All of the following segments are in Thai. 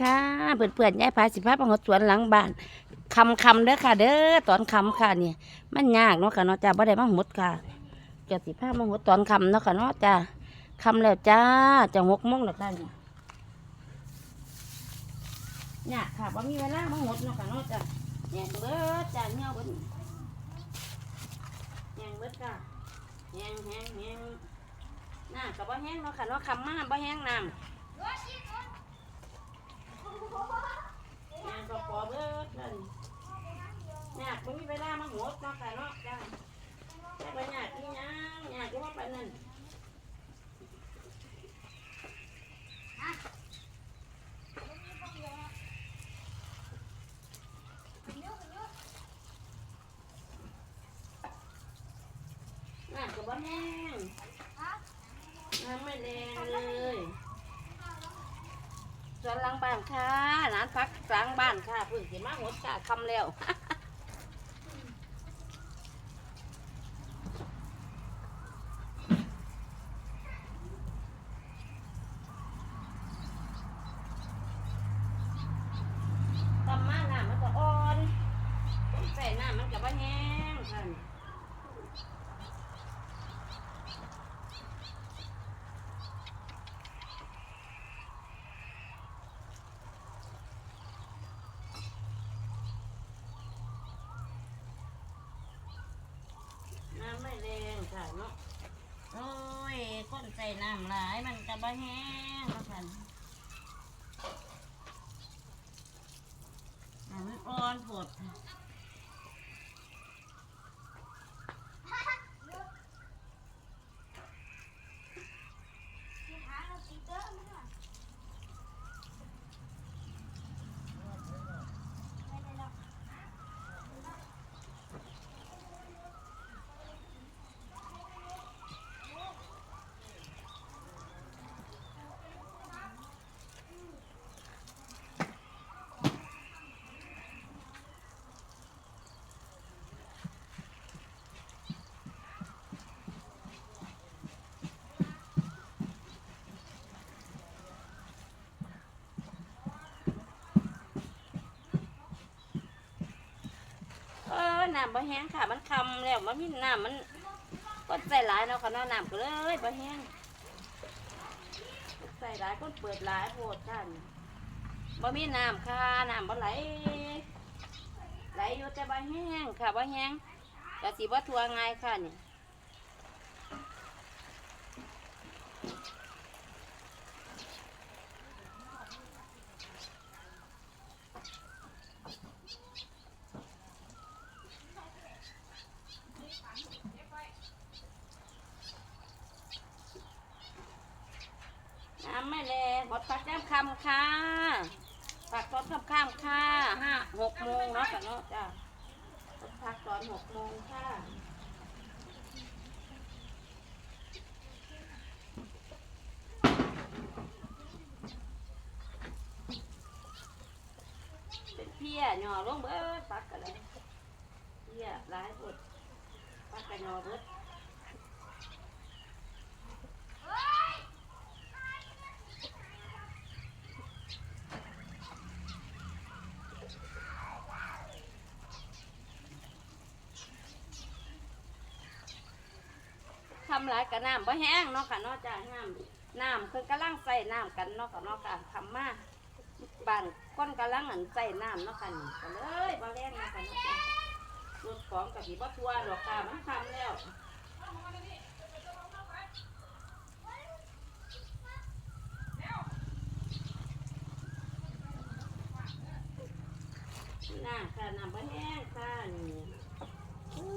ค่ะเพื่อนเพื่อนๆยายพาสิพาไปหดสวนหลังบ้านคำคำเด้อค่ะ เด้อตอนคำค่ะเนี่ยมันยากเนาะค่ะเนาะจ้าบ่ได้มาหดค่ะจะสิพามาหดตอนคำเนาะค่ะเนาะจ้าคำแล้วจ้าจะหกโมงแล้วจ้าเนี่ยยากค่ะว่ามีเวลามาหดเนาะค่ะเนาะจ้าแยเบิดจ้าเหี่ยเบิดแยงเบิดค่ะแยงแหงแหงน้ำกับบ่แห้งเนาะค่ะเนาะคำมาบ่แห้งน้ำ งานก็พอเบิดเลยเนี่ยไม่มีเวลามาหมดมาขายเนาะจ้าแค่ไปหยาดที่ยังหยาดที่ว่าไปนั่นน้ำก็บ่แห้งน้ำไม่แรงเลย สวนหลังบ้านค่ะร้านพักกลางบ้านค่ะเพิ่งสิมาหมดค่ะคำแล้ว ตำมาน้ำมันก็อ่อนต้องใส่น้ำมันก็บ่แห้งค่ะน้ำไม่แรงค่ะเนาะโอ้ย คนใส่น้ำหลายมันกระบะแห้งแล้วค่ะน้ำอ่อนผดำบ่แห้งค่ะ มันคำแล้วมันมีน้ำมันก็ใส่หลายเนาะค่ะเนาะน้ำก็เลยบ่แห้งใส่หลายก็เปิดหลายโหดท่านบ่มีน้ำค่ะน้ำบ่ไหลไหลอยู่แต่บ่แห้งค่ะบ่แห้งกะสีบ่ทัวง่ายค่ะนี่น้ำไม่แรงหมดปักน้ำ คำค่ะปักตอนค่ำๆค่ะห้าหกโมงเนาะค่ะเนาะจ้าพักตอนหกโมงค่ะเป็นเพี้ยหน่อลงเบิดปักกันเลยเพี้ยหลายบดปักกันหน่อเบิดทำหลายกับน้ำบ่แห้งเนาะค่ะเนอกจาน้ำน้ำคือกำลังใส่น้ำกันเนาะค่ะเนาะค่ะทำมาบ้านก้นกำลังอันใส่น้ำเนาะค่ะนี่ก็เลยบ่แรงเนาะค่ะเนาะจ้ะรถของกับสีบ่ทัวหรอกค่ะมันทำแล้วน้ำค่ะน้ำบ่แห้งค่ะนี่อู้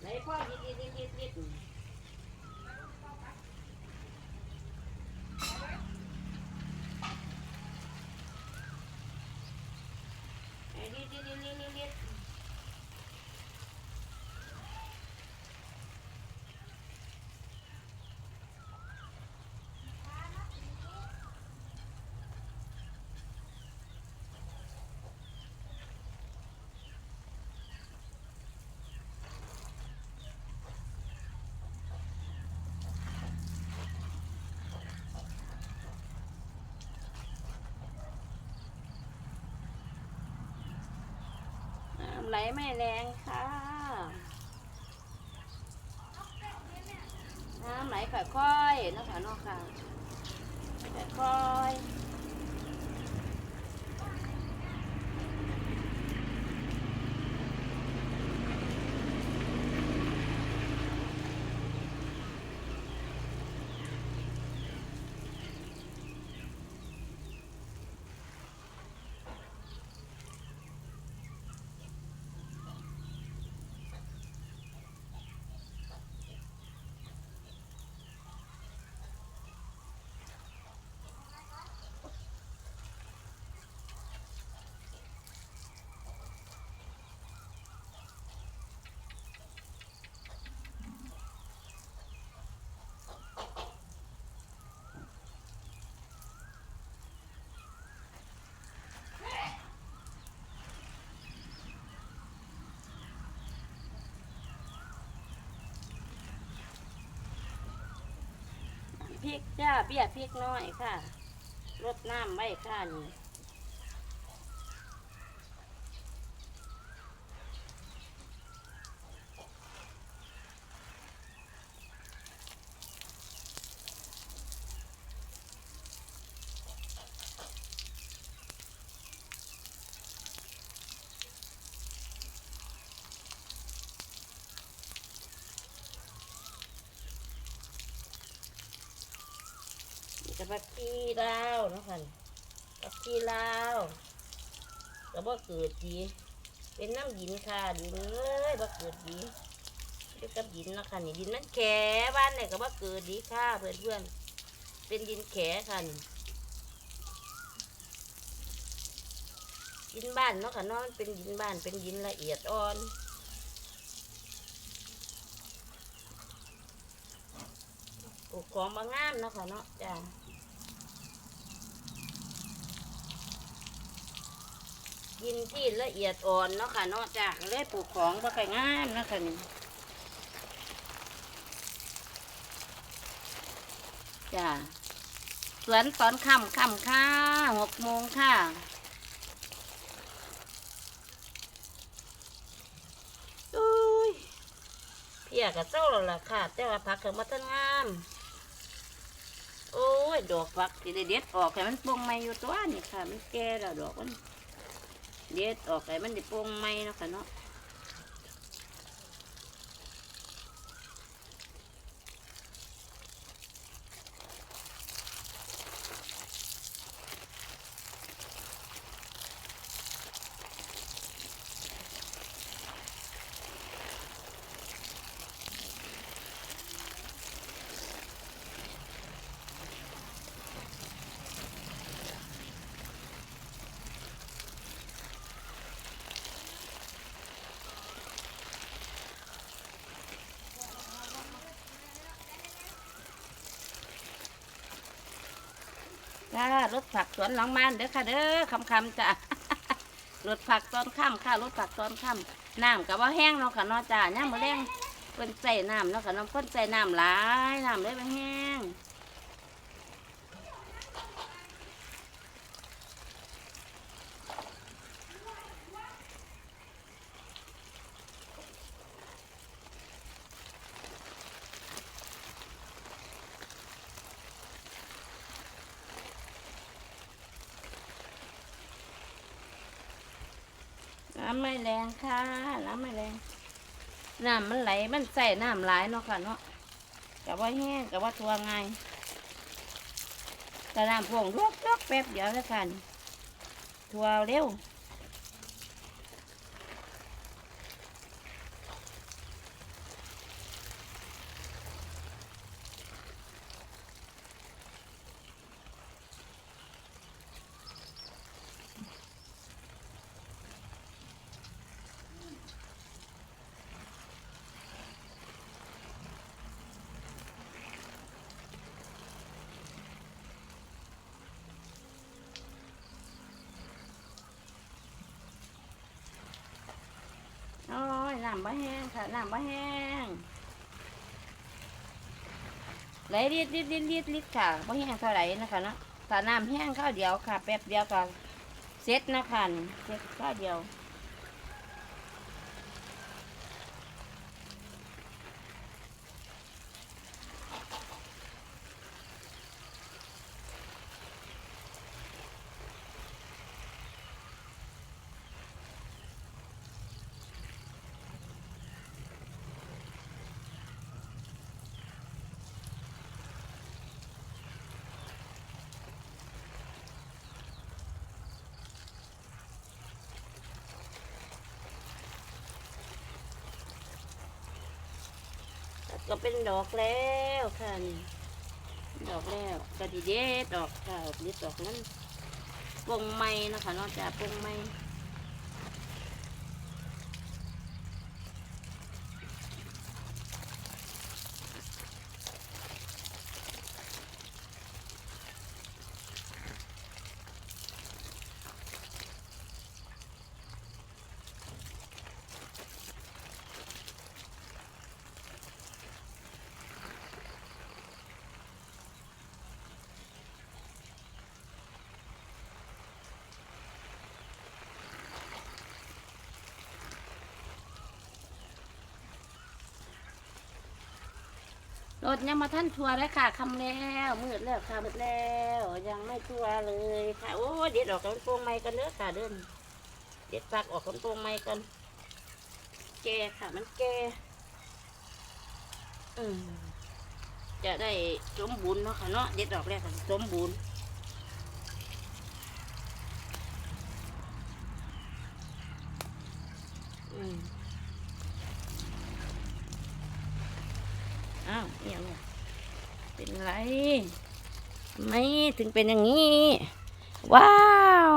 ไหนพ่อยิดยิดยิดยิดยิด ไอ้ยิดยิดยิดยิดยิดยิด ไหลไม่แรงค่ะ น้ำไหลค่อยๆนะคะเนาะค่ะค่อยๆ พริกจ้าเบี้ยพริกน้อยค่ะรดน้ำไว้ค่ะนี่ จะบักกี้ลาวนะคะบักกี้ลาวก็บ่เกิดดี เป็นน้ำดินค่ะดินเลยบ่เกิดดีเกี่ยวกับดินนะคะนี่ดินมันแข็บ้านไหนก็บ่เกิดดีค่ะเพื่อนเพื่อนๆเป็นดินแข็ค่ะนี่ดินบ้านเนาะค่ะเนาะมันเป็นดินบ้านเป็นดินละเอียดอ่อนปลูกของบางงามเนาะค่ะเนาะจ้า กินที่ละเอียดอ่อนเนาะค่ะนาะจ้าเลยปลูกของบ่ค่อยงามเนาะค่ะนี่จ้าสวนตอนค่ำค่ำค่ะหกโมงค่ะอุ้ยเพียกับเจ้าแล้วล่ะค่ะ แต่ว่าผักเกิดมาตั้งงามโอ้ย ดอกผักที่ได้เด็ดออกให้มันปงใหม่อยู่ตัวนี่ค่ะ มันแก่แล้วดอกมัน เด็ดออกให้มันได้ปรุงไหมเนาะค่ะเนาะ ค่ะรถผักสวนหลังบ้านเด้อค่ะเด้อคำคำๆจ้ะรถผักตอนค่ำค่ะรถผักตอนค่ำน้ำกับว่าแห้งเนาะค่ะเนาะจ้าย่ามมาแรงเพิ่นใส่น้ำเนาะค่ะเนาะเพิ่นใส่น้ำหลายน้ำเลยไปแห้ง น้ำไม่แรงค่ะ น้ำไม่แรง น้ำมันไหล มันใส่น้ำหลายเนาะค่ะเนาะกับว่าแห้งกับว่าทัวง่ายแต่น้ำพวงลวกๆแป๊บเดียวแล้วกัน ทัวเร็ว โอ้ย น้ำบะแห้งค่ะน้ำบะแห้งไหลริดริดริดรีดริดค่ะบะแห้งเท่าไหร่นะคะเนาะถ้าน้ำแห้งข้าวเดียวค่ะ แป๊บเดียวก็เสร็จนะคะเสร็จข้าวเดียว ก็เป็นดอกแล้วค่ะนี่ดอกแล้วก็ดีเด็ดดอกค่ะดีดดอกนั้นปงไม้นะคะนอกจากปงไม้ รถยังมาท่านทัวร์เลยค่ะคำแล้วมืดแล้วค่ะมืดแล้วยังไม่ทัวร์เลยค่ะโอ้เด็ดออกกันโปงไม้กันเนื้อค่ะเดินเด็ดปักออกกันโปงไม้กันแก่ค่ะมันแก่อืมจะได้สมบูรณ์เนาะค่ะเนาะเด็ดดอกแรกค่ะสมบูรณ์ เป็นไร ไม่ถึงเป็นอย่างนี้ ว้าว